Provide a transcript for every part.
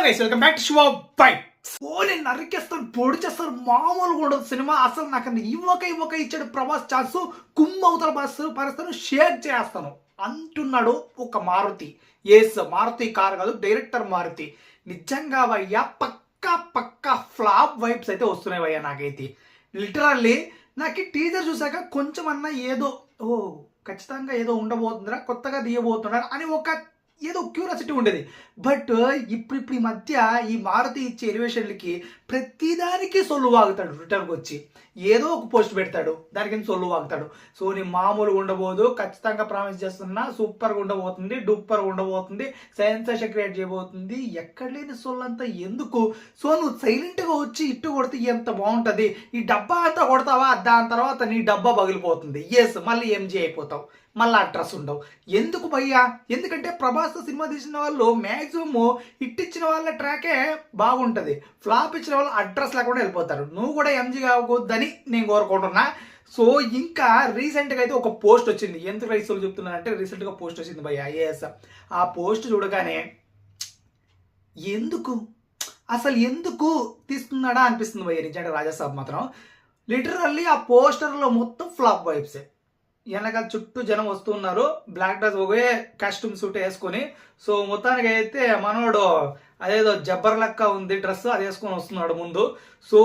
Hello guys welcome back to Shiva by ఓలే నరికేస్తాను పొడి చేస్తారు మామూలుగా ఉండదు సినిమా అసలు నాకు ఇవ్వక ఇవ్వక ఇచ్చాడు ప్రభాస్ ఛాన్స్ కుమ్మ అవతల బస్ పరిస్థితిని షేర్ చేస్తాను. అంటున్నాడు ఒక మారుతి. ఎస్ మారుతి కార్ కాదు డైరెక్టర్ మారుతి. నిజంగా భయ్యా పక్కా పక్కా ఫ్లాప్ వైబ్స్ అయితే వస్తున్నాయి అయ్యా నాకైతే. లిటరల్లీ నాకు టీజర్ చూసాక కొంచెం అన్నా ఏదో ఓ ఖచ్చితంగా ఏదో ఉండబోతుందిరా కొత్తగా తీయబోతున్నారు అని ఒక ఏదో క్యూరియాసిటీ ఉండేది. బట్ ఇప్పుడు ఇప్పుడు ఈ మధ్య ఈ మారుతి ఇచ్చే ఎలివేషన్లకి ప్రతిదానికి సొల్లు వాగుతాడు రిటర్న్కి వచ్చి. ఏదో ఒక పోస్ట్ పెడతాడు దానికి సొల్లు వాగుతాడు? సో నీ మామూలుగా ఉండబోదు ఖచ్చితంగా ప్రామిస్ చేస్తున్నా సూపర్గా ఉండబోతుంది డూపర్గా ఉండబోతుంది సెన్సేషన్ క్రియేట్ చేయబోతుంది. ఎక్కడ లేని సొల్లు అంతా ఎందుకు? సో నువ్వు సైలెంట్గా వచ్చి ఇట్టు కొడితే ఎంత బాగుంటుంది? ఈ డబ్బా అంతా కొడతావా? దాని తర్వాత నీ డబ్బా పగిలిపోతుంది. ఎస్ మళ్ళీ ఎంజీ అయిపోతావు. మళ్ళీ అడ్రస్ ఉండవు. ఎందుకు భయ్యా? ఎందుకంటే ప్రభాస్ సినిమా తీసిన వాళ్ళు మ్యాక్సిమమ్ హిట్ ఇచ్చిన వాళ్ళ ట్రాకే బాగుంటుంది. ఫ్లాప్ ఇచ్చిన వాళ్ళు అడ్రస్ లేకుండా వెళ్ళిపోతారు. నువ్వు కూడా ఎంజీ కావద్దని నేను కోరుకుంటున్నా. సో ఇంకా రీసెంట్గా అయితే ఒక పోస్ట్ వచ్చింది. ఎందుకు రైతులు చెప్తున్నానంటే రీసెంట్గా పోస్ట్ వచ్చింది భయ్య ఐఏఎస్ ఆ పోస్ట్ చూడగానే ఎందుకు? అసలు ఎందుకు తీస్తున్నాడా అనిపిస్తుంది భయ్య నిజంగా రాజాసాబ్ మాత్రం. లిటరల్లీ ఆ పోస్టర్లో మొత్తం ఫ్లాప్ వైబ్సే వెనకాల చుట్టూ జనం వస్తున్నారు బ్లాక్ డ్రెస్ ఒకే కాస్ట్యూమ్ సూట్ వేసుకొని. సో మొత్తానికి అయితే మనోడు అదేదో జబ్బర్ లెక్క ఉంది డ్రెస్ అది వేసుకొని వస్తున్నాడు ముందు. సో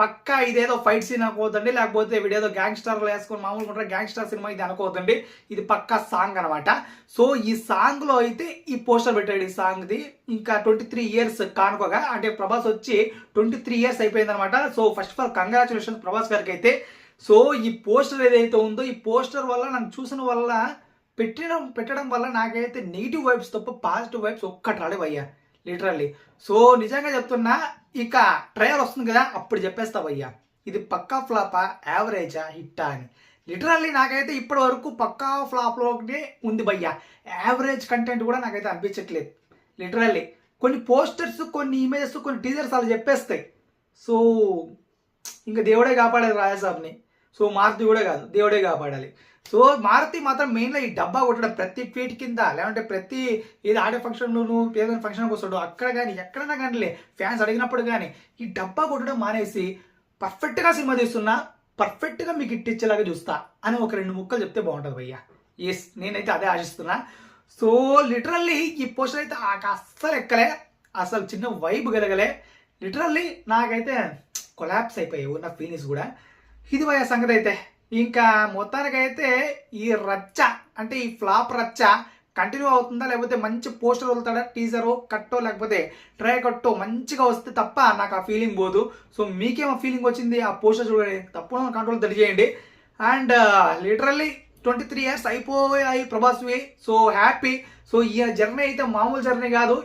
పక్కా ఇదేదో ఫైట్ సీన్ అనుకోవద్దండి. లేకపోతే వీడేదో గ్యాంగ్స్టర్లు వేసుకొని మామూలుగా ఉంటారు గ్యాంగ్స్టర్ సినిమా ఇది అనుకోవద్దండి. ఇది పక్కా సాంగ్ అనమాట సో ఈ సాంగ్లో అయితే ఈ పోస్టర్ పెట్టాడు ఈ సాంగ్ది ఇంకా ట్వంటీ త్రీ ఇయర్స్ కానుకోగా. అంటే ప్రభాస్ వచ్చి ట్వంటీ త్రీ ఇయర్స్ అయిపోయింది అనమాట so first of all congratulation Prabhas గారికి అయితే సో ఈ పోస్టర్ ఏదైతే ఉందో ఈ పోస్టర్ వల్ల నాకు చూసిన వల్ల పెట్టడం పెట్టడం వల్ల నాకైతే నెగిటివ్ వైబ్స్ తప్ప పాజిటివ్ వైబ్స్ ఒక్కటి రాలేవయ్యా లిటరల్లీ సో నిజంగా చెప్తున్నా ఇక ట్రయల్ వస్తుంది కదా అప్పుడు చెప్పేస్తావయ్యా. ఇది పక్కా ఫ్లాపా యావరేజా హిట్టా అని. లిటరల్లీ నాకైతే ఇప్పటి వరకు పక్కా ఫ్లాప్లోనే ఉంది భయ్యా. యావరేజ్ కంటెంట్ కూడా నాకైతే అనిపించట్లేదు. లిటరల్లీ కొన్ని పోస్టర్స్ కొన్ని ఇమేజెస్ కొన్ని టీజర్స్ అలా చెప్పేస్తాయి. సో ఇంకా దేవుడే కాపాడాలి రాజసాబ్ని సో మారుతి కూడా కాదు దేవుడే కాపాడాలి. సో మారుతి మాత్రం మెయిన్గా ఈ డబ్బా కొట్టడం ప్రతి ఫీట్ కింద లేదంటే ప్రతి ఏది ఆడే ఫంక్షన్లోను ఏదైనా ఫంక్షన్కి వస్తాడు అక్కడ కానీ ఎక్కడైనా కానీ ఫ్యాన్స్ అడిగినప్పుడు కానీ ఈ డబ్బా కొట్టడం మానేసి పర్ఫెక్ట్గా సినిమా తీస్తున్నా పర్ఫెక్ట్గా మీకు ఇట్టిచ్చేలాగా చూస్తా అని ఒక రెండు ముక్కలు చెప్తే బాగుంటుంది భయ్యా. ఎస్ నేనైతే అదే ఆశిస్తున్నా. సో లిటరల్లీ ఈ పోస్టర్ అయితే నాకు అస్సలు ఎక్కలే అసలు చిన్న వైబ్ కలగలే. లిటరల్లీ నాకైతే కొలాప్స్ అయిపోయాయి ఉన్న ఫీలింగ్స్ కూడా. ఇది పోయే సంగతి అయితే. ఇంకా మొత్తానికైతే ఈ రచ్చ అంటే ఈ ఫ్లాప్ రచ్చ కంటిన్యూ అవుతుందా లేకపోతే మంచి పోస్టర్ వదులుతాడా టీజరు కట్టో లేకపోతే ట్రై కట్టో మంచిగా వస్తే తప్ప నాకు ఆ ఫీలింగ్ పోదు. సో మీకేమో ఫీలింగ్ వచ్చింది? ఆ పోస్టర్ చూడండి. తప్పకుండా కంట్రోల్ తెలియజేయండి. And literally twenty three years అయిపోయాయి ప్రభాస్వి సో హ్యాపీ సో ఈ జర్నీ అయితే మామూలు జర్నీ కాదు.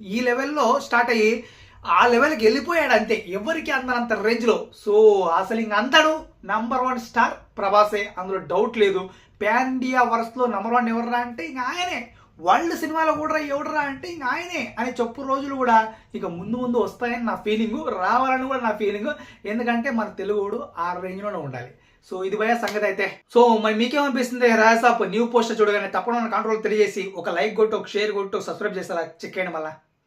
ఈ లెవెల్లో స్టార్ట్ అయ్యి ఆ లెవెల్కి వెళ్ళిపోయాడు అంతే. ఎవరికి అందనంత రేంజ్లో? సో అసలు ఇంక అందడు నంబర్ వన్ స్టార్ ప్రభాసే. అందులో డౌట్ లేదు. ప్యాండియా ఇండియా వరస్లో నంబర్ వన్ ఎవర్రా అంటే ఇంక ఆయనే. వరల్డ్ సినిమాలో కూడా ఎవడరా అంటే ఇంక ఆయనే అని చెప్పు రోజులు కూడా ఇక ముందు ముందు వస్తాయని నా ఫీలింగ్ రావాలని కూడా నా ఫీలింగ్ ఎందుకంటే మన తెలుగుడు ఆ రేంజ్లోనే ఉండాలి. సో ఇది భయ సంగతి అయితే. సో మరి మీకేమనిపిస్తుంది? రాజసాప్ న్యూ పోస్టర్ చూడగానే తప్పకుండా కంట్రోల్ తెలియజేసి ఒక లైక్ కొట్టు ఒక షేర్ కొట్టు సబ్స్క్రైబ్ చేసేలా చెక్ చేయండి మళ్ళీ.